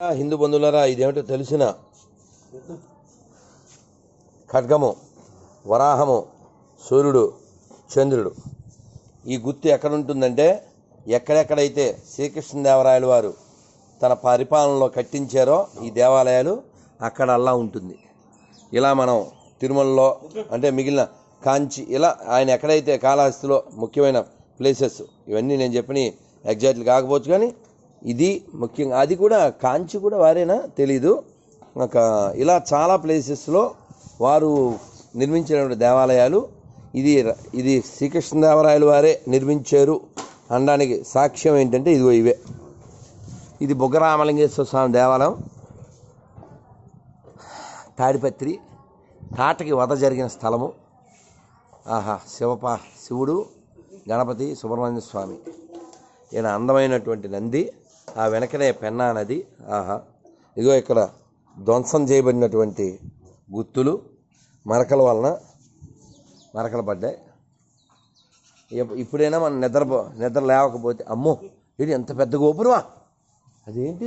హిందూ బంధువులరా ఇదేమిటో తెలిసిన ఖడ్గము వరాహము సూర్యుడు చంద్రుడు. ఈ గుర్తు ఎక్కడ ఉంటుందంటే ఎక్కడెక్కడైతే శ్రీకృష్ణదేవరాయల వారు తన పరిపాలనలో కట్టించారో ఈ దేవాలయాలు అక్కడ అల్లా ఉంటుంది. ఇలా మనం తిరుమలలో అంటే మిగిలిన కాంచి ఇలా ఆయన ఎక్కడైతే కాళహస్తిలో ముఖ్యమైన ప్లేసెస్ ఇవన్నీ నేను చెప్పిన ఎగ్జాక్ట్లీ కాకపోవచ్చు కానీ ఇది ముఖ్యంగా అది కూడా కాంచి కూడా వారేనా తెలీదు. ఒక ఇలా చాలా ప్లేసెస్లో వారు నిర్మించినటువంటి దేవాలయాలు. ఇది ఇది శ్రీకృష్ణదేవరాయలు వారే నిర్మించారు. అనడానికి సాక్ష్యం ఏంటంటే ఇదిగో ఇవే. ఇది బుగ్గరామలింగేశ్వర స్వామి దేవాలయం. తాడిపత్రి తాటకి వధ జరిగిన స్థలము. ఆహా శివపా శివుడు గణపతి సుబ్రహ్మణ్య స్వామి. ఈయన అందమైనటువంటి నంది. ఆ వెనకనే పెన్నా నది. ఆహా. ఇదిగో ఇక్కడ ధ్వంసం చేయబడినటువంటి గుత్తులు మరకల వలన మరకలు పడ్డాయి. ఇప్పుడైనా మనం నిద్ర నిద్ర లేవకపోతే అమ్మో ఇది ఎంత పెద్ద గోపురమా? అదేంటి?